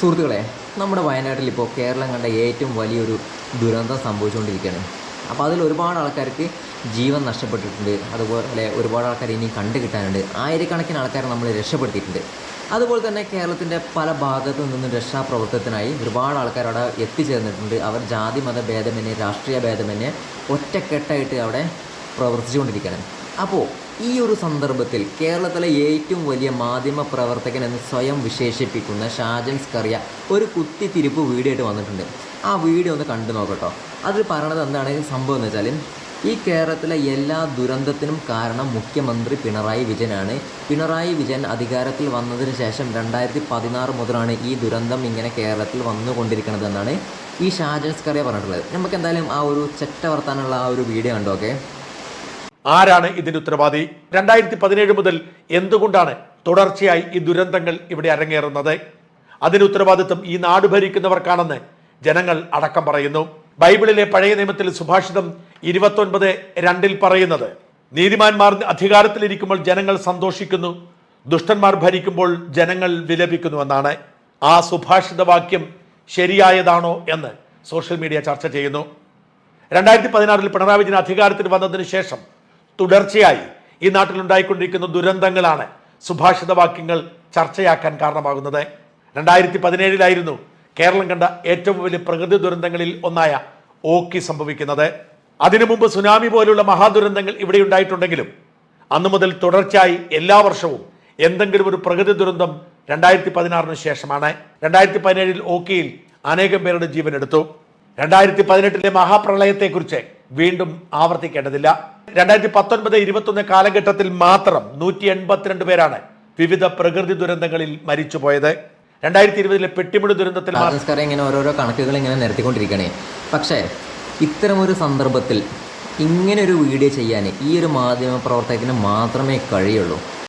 സുഹൃത്തുക്കളെ നമ്മുടെ വയനാട്ടിൽ ഇപ്പോൾ കേരളം കണ്ട ഏറ്റവും വലിയൊരു ദുരന്തം സംഭവിച്ചുകൊണ്ടിരിക്കുകയാണ്. അപ്പോൾ അതിൽ ഒരുപാട് ആൾക്കാർക്ക് ജീവൻ നഷ്ടപ്പെട്ടിട്ടുണ്ട്. അതുപോലെ ഒരുപാട് ആൾക്കാർ ഇനി കണ്ടു കിട്ടാനുണ്ട് ആയിരക്കണക്കിന് ആൾക്കാരെ നമ്മൾ രക്ഷപ്പെടുത്തിയിട്ടുണ്ട്. അതുപോലെ തന്നെ കേരളത്തിന്റെ പല ഭാഗത്തു നിന്നും രക്ഷാപ്രവർത്തനത്തിനായി ഒരുപാട് ആൾക്കാർ അവിടെ എത്തിച്ചേർന്നിട്ടുണ്ട്. അവർ ജാതി മത ഭേദമന്യേ രാഷ്ട്രീയ ഭേദമന്യേ ഒറ്റക്കെട്ടായിട്ട് അവിടെ പ്രവർത്തിച്ചുകൊണ്ടിരിക്കുകയാണ്. അപ്പോൾ ഈ ഒരു സന്ദർഭത്തിൽ കേരളത്തിലെ ഏറ്റവും വലിയ മാധ്യമ പ്രവർത്തകൻ എന്ന് സ്വയം വിശേഷിപ്പിക്കുന്ന ഷാജൻ സ്കറിയ ഒരു കുത്തിത്തിരിപ്പ് വീഡിയോ ആയിട്ട് വന്നിട്ടുണ്ട്. ആ വീഡിയോ ഒന്ന് കണ്ടു നോക്കട്ടോ. അതിൽ പറയണത് എന്താണ്? സംഭവം എന്ന് വെച്ചാൽ ഈ കേരളത്തിലെ എല്ലാ ദുരന്തത്തിനും കാരണം മുഖ്യമന്ത്രി പിണറായി വിജയനാണ്. പിണറായി വിജയൻ അധികാരത്തിൽ വന്നതിന് ശേഷം രണ്ടായിരത്തി പതിനാറ് മുതലാണ് ഈ ദുരന്തം ഇങ്ങനെ കേരളത്തിൽ വന്നുകൊണ്ടിരിക്കുന്നത് എന്നാണ് ഈ ഷാജൻസ് കറിയ പറഞ്ഞിട്ടുള്ളത്. നമുക്ക് എന്തായാലും ആ ഒരു ചെറ്റ വർത്താനുള്ള ആ ഒരു വീഡിയോ കണ്ടോ ഓക്കെ ആരാണ് ഇതിന്റെ ഉത്തരവാദി? രണ്ടായിരത്തി പതിനേഴ് മുതൽ എന്തുകൊണ്ടാണ് തുടർച്ചയായി ഈ ദുരന്തങ്ങൾ ഇവിടെ അരങ്ങേറുന്നത്? അതിന് ഉത്തരവാദിത്വം ഈ നാട് ഭരിക്കുന്നവർക്കാണെന്ന് ജനങ്ങൾ അടക്കം പറയുന്നു. ബൈബിളിലെ പഴയ നിയമത്തിൽ സുഭാഷിതം ഇരുപത്തൊൻപത് രണ്ടിൽ പറയുന്നത് നീതിമാന്മാർ അധികാരത്തിലിരിക്കുമ്പോൾ ജനങ്ങൾ സന്തോഷിക്കുന്നു ദുഷ്ടന്മാർ ഭരിക്കുമ്പോൾ ജനങ്ങൾ വിലപിക്കുന്നു എന്നാണ്. ആ സുഭാഷിത വാക്യം ശരിയായതാണോ എന്ന് സോഷ്യൽ മീഡിയ ചർച്ച ചെയ്യുന്നു. രണ്ടായിരത്തി പതിനാറിൽ പിണറായി വിജയൻ അധികാരത്തിൽ വന്നതിന് ശേഷം തുടർച്ചയായി ഈ നാട്ടിലുണ്ടായിക്കൊണ്ടിരിക്കുന്ന ദുരന്തങ്ങളാണ് സുഭാഷിത വാക്യങ്ങൾ ചർച്ചയാക്കാൻ കാരണമാകുന്നത്. രണ്ടായിരത്തി പതിനേഴിലായിരുന്നു കേരളം കണ്ട ഏറ്റവും വലിയ പ്രകൃതി ദുരന്തങ്ങളിൽ ഒന്നായ ഓക്കി സംഭവിക്കുന്നത്. അതിനു മുമ്പ് സുനാമി പോലുള്ള മഹാദുരന്തങ്ങൾ ഇവിടെ ഉണ്ടായിട്ടുണ്ടെങ്കിലും അന്നു മുതൽ തുടർച്ചയായി എല്ലാ വർഷവും എന്തെങ്കിലും ഒരു പ്രകൃതി ദുരന്തം രണ്ടായിരത്തി പതിനാറിന് ശേഷമാണ്. രണ്ടായിരത്തി പതിനേഴിൽ ഓക്കിയിൽ അനേകം പേരുടെ ജീവൻ എടുത്തു രണ്ടായിരത്തി പതിനെട്ടിലെ മഹാപ്രളയത്തെക്കുറിച്ച് വീണ്ടും ആവർത്തിക്കേണ്ടതില്ല. രണ്ടായിരത്തി പത്തൊൻപത് ഇരുപത്തൊന്ന് കാലഘട്ടത്തിൽ മാത്രം നൂറ്റി എൺപത്തിരണ്ട് പേരാണ് വിവിധ പ്രകൃതി ദുരന്തങ്ങളിൽ മരിച്ചുപോയത്. രണ്ടായിരത്തി ഇരുപതിലെ പെട്ടിമുടി ദുരന്തത്തിൽ ഇങ്ങനെ ഓരോരോ കണക്കുകൾ ഇങ്ങനെ നിരത്തിക്കൊണ്ടിരിക്കണേ. പക്ഷേ ഇത്തരമൊരു സന്ദർഭത്തിൽ ഇങ്ങനെ ഒരു വീഡിയോ ചെയ്യാൻ ഈ ഒരു മാധ്യമ പ്രവർത്തകന് മാത്രമേ കഴിയുള്ളൂ.